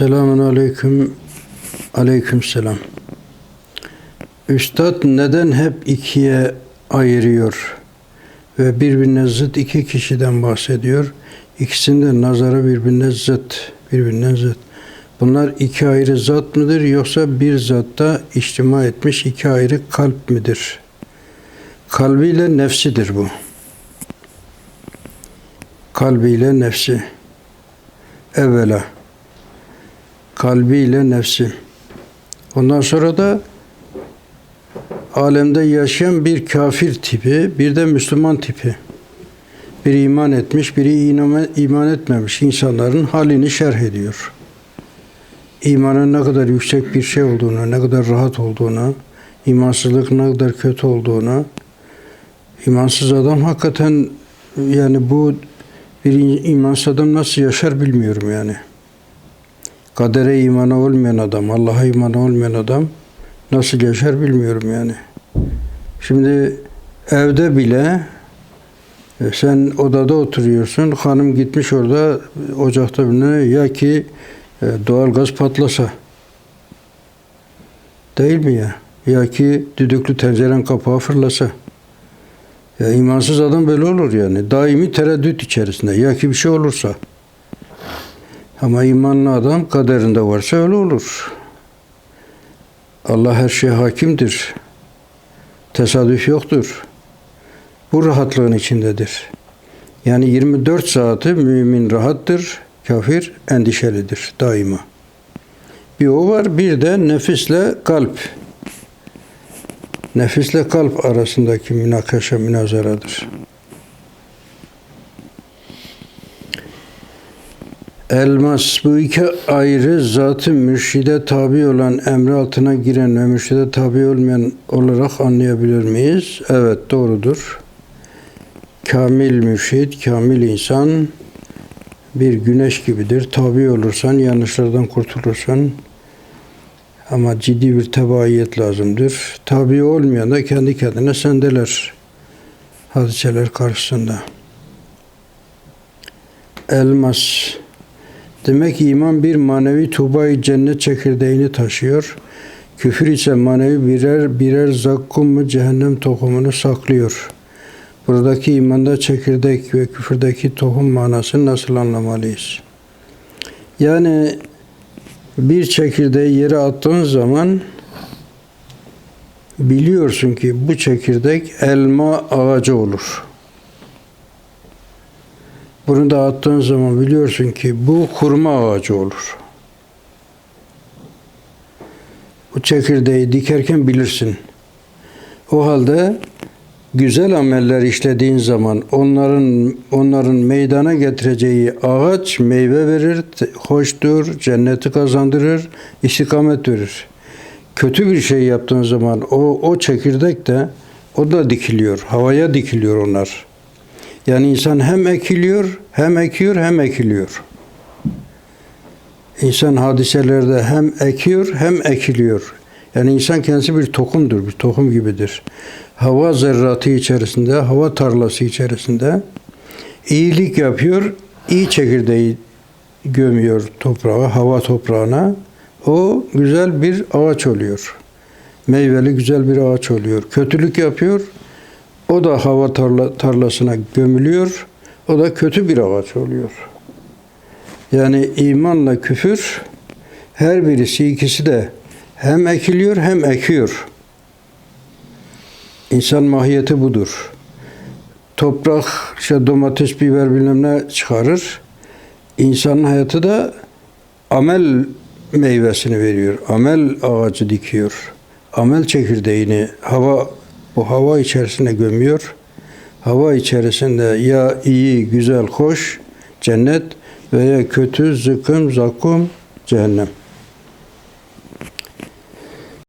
Selamun aleyküm. Aleyküm selam. Üstad neden hep ikiye ayırıyor ve birbirine zıt iki kişiden bahsediyor? İkisinde nazara birbirine zıt, birbirinden zıt. Bunlar iki ayrı zat mıdır yoksa bir zatta içtima etmiş iki ayrı kalp midir? Kalbiyle nefsidir bu. Kalbiyle nefsi. Evvela kalbiyle nefsi. Ondan sonra da alemde yaşayan bir kafir tipi, bir de Müslüman tipi. Biri iman etmiş, biri iman, etmemiş insanların halini şerh ediyor. İmanın ne kadar yüksek bir şey olduğunu, ne kadar rahat olduğunu, imansızlık ne kadar kötü olduğunu, imansız adam hakikaten yani bu bir imansız adam nasıl yaşar bilmiyorum yani kadere imanı olmayan adam, Allah'a imanı olmayan adam nasıl yaşar bilmiyorum yani. Şimdi evde bile e, sen odada oturuyorsun, hanım gitmiş orada ocakta bile ya ki e, doğal gaz patlasa. Değil mi ya? Ya ki düdüklü tenceren kapağı fırlasa. Ya imansız adam böyle olur yani. Daimi tereddüt içerisinde. Ya ki bir şey olursa. Ama imanlı adam kaderinde varsa öyle olur. Allah her şeye hakimdir. Tesadüf yoktur. Bu rahatlığın içindedir. Yani 24 saati mümin rahattır, kafir endişelidir daima. Bir o var, bir de nefisle kalp. Nefisle kalp arasındaki münakaşa, münazaradır. Elmas bu iki ayrı zatı mürşide tabi olan emri altına giren ve mürşide tabi olmayan olarak anlayabilir miyiz? Evet doğrudur. Kamil mürşid, kamil insan bir güneş gibidir. Tabi olursan, yanlışlardan kurtulursan ama ciddi bir tebaiyet lazımdır. Tabi olmayan da kendi kendine sendeler hadiseler karşısında. Elmas Demek ki iman bir manevi tuğbayı cennet çekirdeğini taşıyor. Küfür ise manevi birer birer zakkum mu cehennem tohumunu saklıyor. Buradaki imanda çekirdek ve küfürdeki tohum manasını nasıl anlamalıyız? Yani bir çekirdeği yere attığın zaman biliyorsun ki bu çekirdek elma ağacı olur. Bunu da attığın zaman biliyorsun ki bu kurma ağacı olur. Bu çekirdeği dikerken bilirsin. O halde güzel ameller işlediğin zaman onların onların meydana getireceği ağaç meyve verir, hoştur, cenneti kazandırır, istikamet verir. Kötü bir şey yaptığın zaman o o çekirdek de o da dikiliyor, havaya dikiliyor onlar. Yani insan hem ekiliyor, hem ekiyor, hem ekiliyor. İnsan hadiselerde hem ekiyor, hem ekiliyor. Yani insan kendisi bir tohumdur, bir tohum gibidir. Hava zerratı içerisinde, hava tarlası içerisinde iyilik yapıyor, iyi çekirdeği gömüyor toprağa, hava toprağına. O güzel bir ağaç oluyor. Meyveli güzel bir ağaç oluyor. Kötülük yapıyor, o da hava tarla, tarlasına gömülüyor. O da kötü bir ağaç oluyor. Yani imanla küfür her birisi ikisi de hem ekiliyor hem ekiyor. İnsan mahiyeti budur. Toprak, işte domates, biber bilmem ne çıkarır. İnsanın hayatı da amel meyvesini veriyor. Amel ağacı dikiyor. Amel çekirdeğini hava bu hava içerisine gömüyor. Hava içerisinde ya iyi, güzel, hoş cennet veya kötü, zıkkım, zakkum, cehennem.